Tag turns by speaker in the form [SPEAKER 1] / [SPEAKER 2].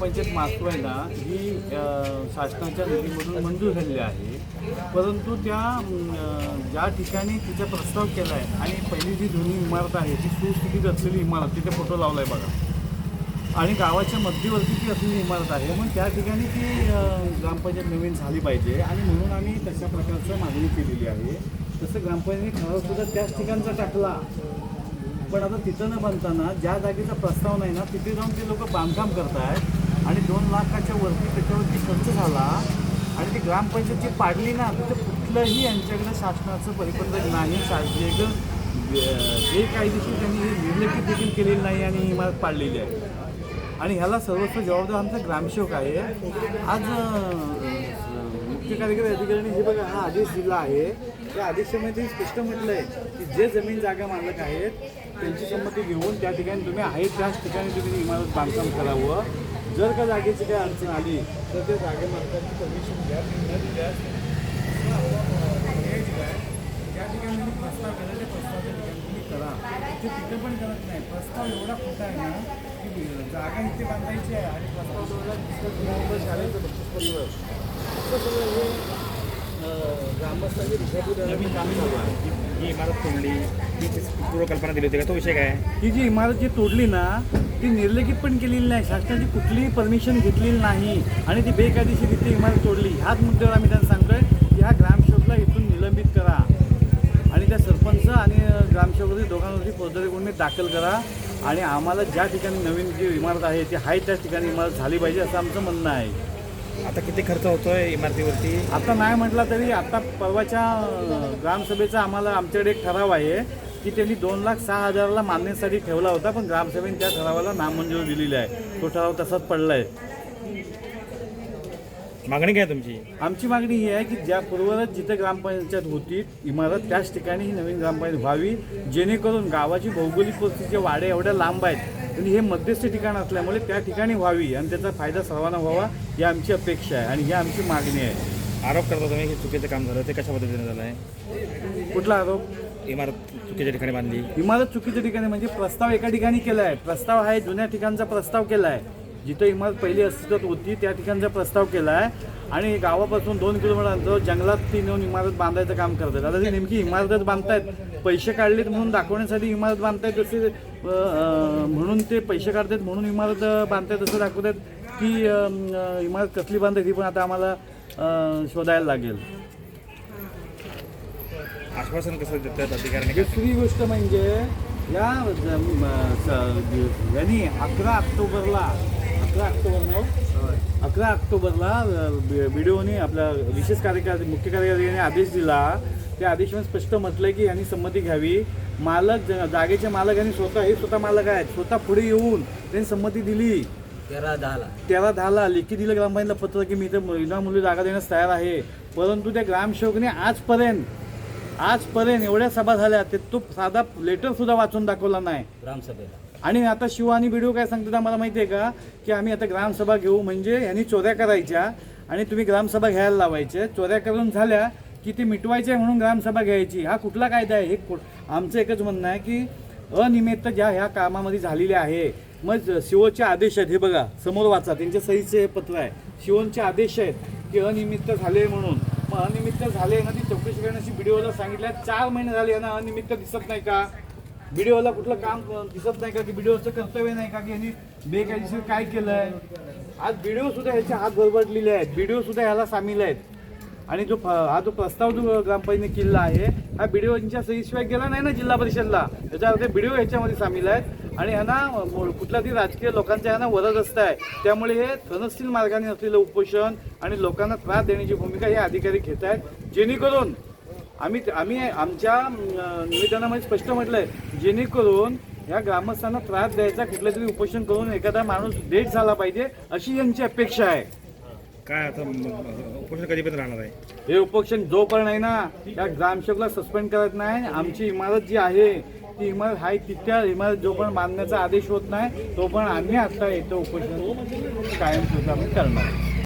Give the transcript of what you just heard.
[SPEAKER 1] ग्रामपंचायत मासवायला आहे ना ही शासनाच्या निधीमधून मंजूर झालेली आहे. परंतु त्या ज्या ठिकाणी तिचा प्रस्ताव केला आहे आणि पहिली जी जुनी इमारत आहे ती सुस्थितीत असलेली इमारत तिथे फोटो लावला आहे बघा. आणि गावाच्या मध्यवर्ती ती असलेली इमारत आहे. मग त्या ठिकाणी ती ग्रामपंचायत नवीन झाली पाहिजे आणि म्हणून आम्ही तशा प्रकारचं मागणी केलेली आहे. तसं ग्रामपंचायतीने ठरावसुद्धा त्याच ठिकाणचा टाकला. पण आता तिथं न बांधताना ज्या जागेचा प्रस्ताव नाही ना तिथे जाऊन ते लोक बांधकाम करत आहेत आणि दोन लाखाच्या वरती त्याच्यावरती खर्च झाला आणि ती ग्रामपंचायतची पाडली ना तर कुठलंही यांच्याकडे शासनाचं परिपत्रक नाही शासकीय बेकायदेशीर त्यांनी हे निर्लेखित देखील केलेली नाही आणि इमारत पाडलेली आहे. आणि ह्याला सर्वस्व जबाबदार आमचा ग्रामसेवक आहे. आज मुख्य कार्यकारी अधिकाऱ्यांनी हे बघा हा आदेश दिला आहे. त्या आदेशामध्ये स्पष्ट म्हटलं आहे की जे जमीन जागा मालक आहेत त्यांची संमती घेऊन त्या ठिकाणी तुम्ही आहे त्याच ठिकाणी तुम्ही इमारत बांधकाम करावं. जर का जागेची काही अडचण आली तर त्या जागे मालकाची परमिशन घ्या न दिल्यास ज्या ठिकाणी तुम्ही प्रस्ताव केला त्या प्रस्तावाच्या ठिकाणी तुम्ही करा. ते तिथे पण करत नाही. प्रस्ताव एवढा खोटा आहे ना की जागा इथे बांधायची आहे आणि प्रस्ताव गुन्ह्यावर शाळेचं बक्षीस असं सगळं हे दिशाभूल नवीन काम चालू आहे
[SPEAKER 2] ही इमारत तोडली. ही पूर्वकल्पना दिली होती का? तो विषय काय
[SPEAKER 1] ही जी इमारत जी तोडली ना ती निर्लेखित पण केलेली नाही. शासनाची कुठलीही परमिशन घेतलेली नाही. आणि ती बेकायदेशीर इथे इमारत तोडली. ह्याच मुद्द्यावर आम्ही त्यांना सांगतोय की ह्या ग्रामसेवकला इथून निलंबित करा. आणि त्या सरपंच आणि ग्रामसेवक दोघांवरती फौजदारी गुन्हे दाखल करा. आणि आम्हाला ज्या ठिकाणी नवीन जी इमारत आहे ती आहे त्याच ठिकाणी इमारत झाली पाहिजे असं आमचं म्हणणं आहे.
[SPEAKER 2] आता किती खर्च होतोय इमारतीवरती?
[SPEAKER 1] आता नाही म्हटलं तरी आता परवाच्या अं, ग्रामसभेचा आम्हाला आमच्याकडे एक ठराव आहे की त्यांनी दोन लाख सहा हजाराला मान्यसाठी ठेवला होता पण ग्रामसभेने त्या ठरावाला नामंजूर दिलेली आहे. तो ठराव तसाच पडला आहे
[SPEAKER 2] मागणी काय तुमची?
[SPEAKER 1] आमची मागणी ही आहे की ज्या पूर्वरच जिथे ग्रामपंचायत होती इमारत त्याच ठिकाणी ही नवीन ग्रामपंचायत व्हावी जेणेकरून गावाची भौगोलिक परिस्थितीचे वाडे एवढ्या लांब आहेत आणि हे मध्यस्थी ठिकाण असल्यामुळे त्या ठिकाणी व्हावी आणि त्याचा फायदा सर्वांना व्हावा ही आमची अपेक्षा आहे आणि ही आमची मागणी आहे.
[SPEAKER 2] आरोप करता तुम्ही हे चुकीचं काम झालं ते कशा पद्धतीने झालं आहे?
[SPEAKER 1] कुठला आरोप?
[SPEAKER 2] इमारत चुकीच्या ठिकाणी बांधली.
[SPEAKER 1] इमारत चुकीच्या ठिकाणी म्हणजे प्रस्ताव एका ठिकाणी केला आहे प्रस्ताव आहे जुन्या ठिकाणचा प्रस्ताव केला आहे जिथं इमारत पहिली अस्तित्वात होती त्या ठिकाणचा प्रस्ताव केला आहे. आणि गावापासून दोन किलोमीटर अंतर जंगलात ती नेऊन इमारत बांधायचं काम करतात आता ती नेमकी इमारतच बांधतायत पैसे काढलेत म्हणून दाखवण्यासाठी इमारत बांधतायत तसे अं, म्हणून ते पैसे काढतात म्हणून इमारत बांधतायत असं दाखवतात की इमारत कसली बांधतात ही पण आता आम्हाला शोधायला लागेल.
[SPEAKER 2] आश्वासन कसं देतात अधिकाऱ्यांनी?
[SPEAKER 1] दुसरी गोष्ट म्हणजे या यांनी अकरा ऑक्टोबरला अकरा ऑक्टोबर? अकरा ऑक्टोबरला बी डी ओने आपला विशेष कार्यकारी मुख्य कार्यकारी आदेश दिला. त्या आदेशामध्ये स्पष्ट म्हटलंय की यांनी संमती घ्यावी. मालक जागेचे मालक आणि स्वतः हे स्वतः मालक आहेत. स्वतः पुढे येऊन त्यांनी संमती दिली.
[SPEAKER 3] तेरा दहाला
[SPEAKER 1] तेरा दहाला लेखी दिलं ग्रामपंचायतला पत्र की मी इथं महिला मुली जागा देण्यास तयार आहे. परंतु त्या ग्रामसेवकने आजपर्यंत आजपर्यंत एवढ्या सभा झाल्या ते तो साधा लेटर सुद्धा वाचून दाखवला नाही.
[SPEAKER 3] ग्रामसभेला.
[SPEAKER 1] आणि आता शिव आणि बिडिओ काय सांगतात आम्हाला माहिती आहे का? की आम्ही आता ग्रामसभा घेऊ म्हणजे यांनी चोऱ्या करायच्या आणि तुम्ही ग्रामसभा घ्यायला लावायचे. चोऱ्या करून झाल्या की ते मिटवायचे म्हणून ग्रामसभा घ्यायची. हा कुठला कायदा आहे? हे कुठ- आमचं एकच म्हणणं आहे की अनिमित्त ज्या ह्या कामामध्ये झालेले आहे मग शिवोचे आदेश आहेत. हे बघा समोर वाचा. त्यांच्या सहीचे हे पत्र आहे. शिवोंचे आदेश आहेत की अनिमित्त झाले म्हणून. मग अनिमित्त झाले ना ती चौकशी करण्याची व्हिडिओला सांगितल्या चार महिने झाले यांना अनिमित्त दिसत नाही का? व्हिडिओला कुठलं काम दिसत नाही का की व्हिडिओचं कर्तव्य नाही का की यांनी बेकायदेशीर काय केलंय? आज व्हिडिओ सुद्धा ह्याच्या हात बरबडलेले आहेत. व्हिडिओ सुद्धा ह्याला सामील आहेत. आणि जो हा जो प्रस्ताव जो ग्रामपंचायतीने केला आहे हा व्हिडिओच्या सहीशिवाय गेला नाही ना जिल्हा परिषदला. त्याच्या अर्थ व्हिडिओ ह्याच्यामध्ये सामील आहेत. आणि ह्यांना म- कुठल्या तरी राजकीय लोकांचा ह्यांना वरद असत आहे. त्यामुळे हे धनशील मार्गाने असलेलं उपोषण आणि लोकांना त्रास देण्याची भूमिका हे अधिकारी घेत आहेत. जेणेकरून आम्ही आम्ही आमच्या निवेदनामध्ये स्पष्ट म्हटलंय जेणेकरून या ग्रामस्थांना त्रास द्यायचा कुठलं तरी उपोषण करून एखादा माणूस डेट झाला पाहिजे अशी यांची अपेक्षा आहे.
[SPEAKER 2] काय आता उपोषण कधीपर्यंत राहणार आहे?
[SPEAKER 1] हे उपोषण जोपर्यंत आहे ना त्या ग्रामसेवकला सस्पेंड करत नाही आमची इमारत जी आहे ती इमारत आहे तिथल्या इमारत जोपर्यंत बांधण्याचा आदेश होत नाही तोपर्यंत आम्ही आता इथं उपोषण कायम करणार